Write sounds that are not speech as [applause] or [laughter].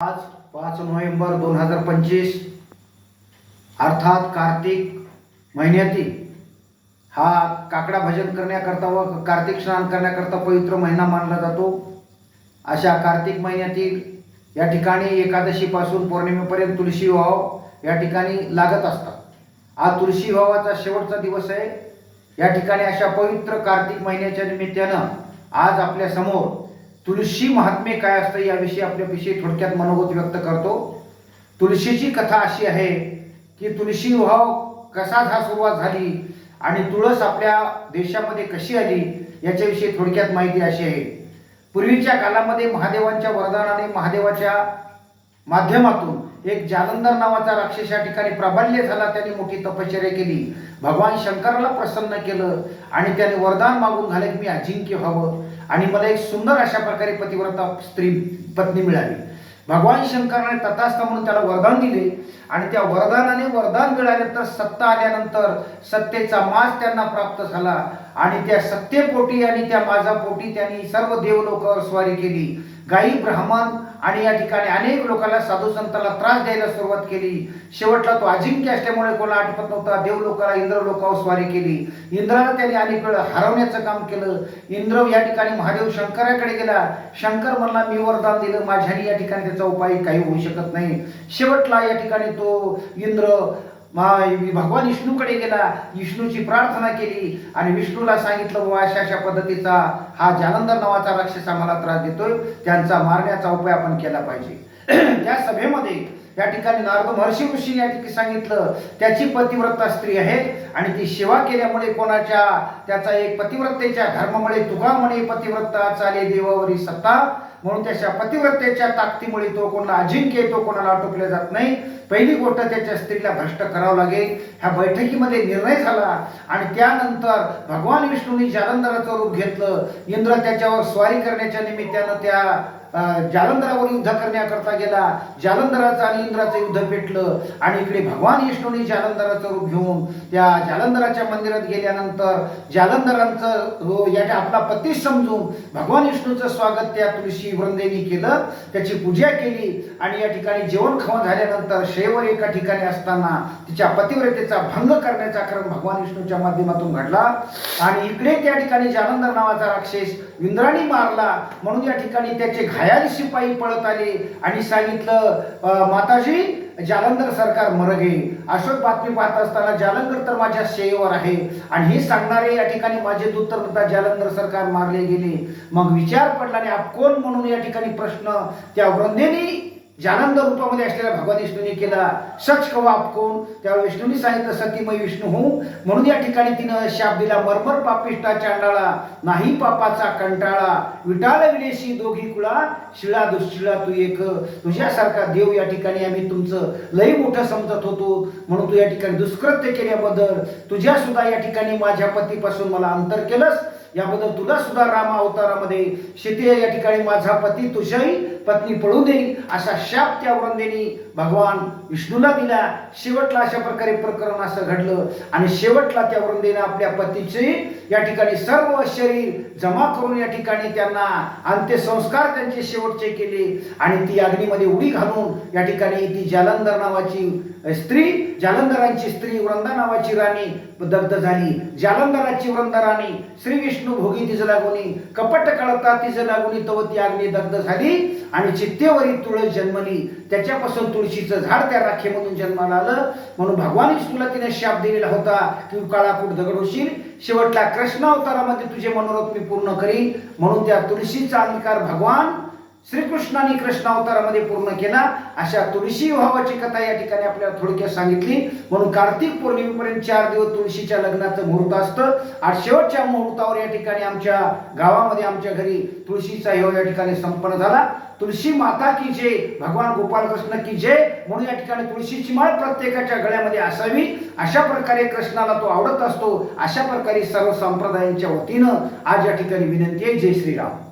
आज पाच नोव्हेंबर दोन हजार पंचवीस अर्थात कार्तिक महिन्यातील हा काकडा भजन करण्याकरता व कार्तिक स्नान करण्याकरता पवित्र महिना मानला जातो. अशा कार्तिक महिन्यातील या ठिकाणी एकादशीपासून पौर्णिमेपर्यंत तुळशी विवाह या ठिकाणी लागत असतात. हा तुळशी विवाहाचा शेवटचा दिवस आहे. या ठिकाणी अशा पवित्र कार्तिक महिन्याच्या निमित्तानं आज आपल्यासमोर तुळशी महात्म्य काय असतं याविषयी आपल्याविषयी थोडक्यात मनोगत व्यक्त करतो. तुळशीची कथा अशी आहे की तुळशी विवाह कसा हा सुरुवात झाली आणि तुळस आपल्या देशामध्ये कशी आली याच्याविषयी थोडक्यात माहिती अशी आहे. पूर्वीच्या काळामध्ये महादेवांच्या वरदानाने महादेवाच्या माध्यमातून एक जालंधर नावाचा राक्षस या ठिकाणी प्राबल्य झाला त्यांनी मोठी तपश्चर्या केली. भगवान शंकराला प्रसन्न केलं आणि त्याने वरदान मागून घाले की मी अजिंक्य व्हावं. आणि मला एक सुंदर अशा प्रकारे पतिव्रता स्त्री पत्नी मिळाली. भगवान शंकराने तथास्थ म्हणून त्याला वरदान दिले आणि त्या वरदानाने वरदान मिळाल्यानंतर सत्ता आल्यानंतर सत्तेचा मास त्यांना प्राप्त झाला. आणि त्या सत्तेपोटी आणि त्या माझा पोटी त्यांनी सर्व देवलोकावर स्वारी केली. गायी ब्राह्मण आणि या ठिकाणी अनेक लोकांना साधू संतांना त्रास द्यायला सुरुवात केली. शेवटला तो अजिंक्य असल्यामुळे कोणा आठवत नव्हता. देव लोकाला इंद्र लोकावर स्वारी केली. इंद्राला त्यांनी अनेक वेळ हरवण्याचं काम केलं. इंद्र या ठिकाणी महादेव शंकराकडे गेला. शंकर म्हणला मी वरदान दिलं. माझ्याने या ठिकाणी त्याचा उपाय काही होऊ शकत नाही. शेवटला या ठिकाणी तो इंद्र मा- भगवान विष्णूकडे गेला विष्णूची प्रार्थना केली आणि विष्णूला सांगितलं बाबा अशा अशा पद्धतीचा हा जालंधर नावाचा राक्षस आम्हाला त्रास देतोय. त्यांचा मारण्याचा उपाय आपण केला पाहिजे. [clears throat] त्या सभेमध्ये या ठिकाणी नारद महर्षी ऋषीने या ठिकाणी सांगितलं त्याची पतिव्रता स्त्री आहे आणि ती सेवा केल्यामुळे कोणाच्या त्याचा एक पतिव्रतेच्या धर्मामुळे तुका म्हणे पतिव्रता चाले देवावरी सत्ता. म्हणून त्याच्या पतिव्रतेच्या ताकदीमुळे तो कोणाला अजिंक्य तो कोणाला आटोपल्या जात नाही. पहिली गोष्ट त्याच्या स्त्रीला भ्रष्ट करावं लागेल. ह्या बैठकीमध्ये निर्णय झाला आणि त्यानंतर भगवान विष्णूंनी जालंधराचं रूप घेतलं. इंद्र त्याच्यावर स्वारी करण्याच्या निमित्तानं त्या जालंधरावर युद्ध करण्याकरता गेला. जालंधराचं आणि इंद्राचं युद्ध पेटलं. आणि इकडे भगवान विष्णूंनी जालंधराचं रूप घेऊन त्या जालंधराच्या मंदिरात गेल्यानंतर जालंधरांचं हो, याच्या आपला पती समजून भगवान विष्णूचं स्वागत त्या तुळशी वृंदेनी केलं. त्याची पूजा केली आणि या ठिकाणी जेवण खावण झाल्यानंतर शेवर एका ठिकाणी असताना तिच्या पतिव्रतेचा भंग करण्याचा क्रम भगवान विष्णूच्या माध्यमातून घडला. आणि इकडे त्या ठिकाणी जालंधर नावाचा राक्षस इंद्राणी मारला. म्हणून या ठिकाणी त्याचे घायाल शिपाई पळत आले आणि सांगितलं माताजी जालंधर सरकार मरगे. अशोक बातमी पाहत असताना जालंधर तर माझ्या शेवर आहे. आणि हे सांगणारे या ठिकाणी माझे दूत तर म्हणतात जालंधर सरकार मारले गेले. मग विचार पडला आणि आप कोण म्हणून या ठिकाणी प्रश्न त्या वृंदेनी जानंद रूपामध्ये असलेल्या भगवान विष्णूने केला सच कवा कोण त्यावेळी विष्णूने सांगितलं सतीमय विष्णू हो. म्हणून या ठिकाणी तिनं शाप दिला मरमर पापिष्टा चांडाळा नाही पापाचा कंटाळा. विटाळ विलेशी दोघी कुळा शिळा दुशिळा तू एक. तुझ्यासारखा देव या ठिकाणी आम्ही तुमचं लय मोठं समजत होतो. म्हणून तू या ठिकाणी दुष्कृत्य केल्याबद्दल तुझ्या सुद्धा या ठिकाणी माझ्या पतीपासून मला अंतर केलंस. याबद्दल तुला सुद्धा राम अवतारामध्ये शेती या ठिकाणी माझा पती तुझ्याही पत्नी पळू देईल असा शाप त्या वृंदेनी भगवान विष्णूला दिला. शेवटला अशा प्रकारे प्रकरण असं घडलं आणि शेवटला त्या वृंदेने आपल्या पतीचे या ठिकाणी सर्व शरीर जमा करून या ठिकाणी त्यांना अंत्यसंस्कार त्यांचे शेवटचे केले आणि ती अग्नीमध्ये उडी घालून या ठिकाणी ती जालंधर नावाची स्त्री जालंधरांची स्त्री वृंदा नावाची राणी दग्ध झाली. जालंधराची वृंदा राणी श्री विष्णू भोगी तिचं लागुनी कपट कळता तिचं लागुनी तव ती अग्नी दग्ध झाली आणि चित्तेवरी तुळस जन्मली. त्याच्यापासून तुळशीचं झाड त्या राखेमधून जन्माला आलं. म्हणून भगवान विष्णूला तिने शाप दिलेला होता. की काळाकूट दगड होशील. शेवटला कृष्ण अवतारामध्ये तुझे मनोरथ मी पूर्ण करीन. म्हणून त्या तुळशीचा अंगीकार भगवान श्रीकृष्णाने कृष्ण अवतारामध्ये पूर्ण केला. अशा तुळशी विवाहाची कथा या ठिकाणी आपल्याला थोडक्यात सांगितली. म्हणून कार्तिक पौर्णिमेपर्यंत चार दिवस तुळशीच्या लग्नाचं मुहूर्त असतं. आणि शेवटच्या मुहूर्तावर या ठिकाणी आमच्या गावामध्ये आमच्या घरी तुळशीचा विवाह या ठिकाणी संपन्न झाला. तुळशी माता की जय भगवान गोपालकृष्ण की जय म्हणून या ठिकाणी तुळशीची माळ प्रत्येकाच्या गळ्यामध्ये असावी. अशा प्रकारे कृष्णाला तो आवडत असतो. अशा प्रकारे सर्व संप्रदायांच्या वतीनं आज या ठिकाणी विनंती आहे. जय श्रीराम.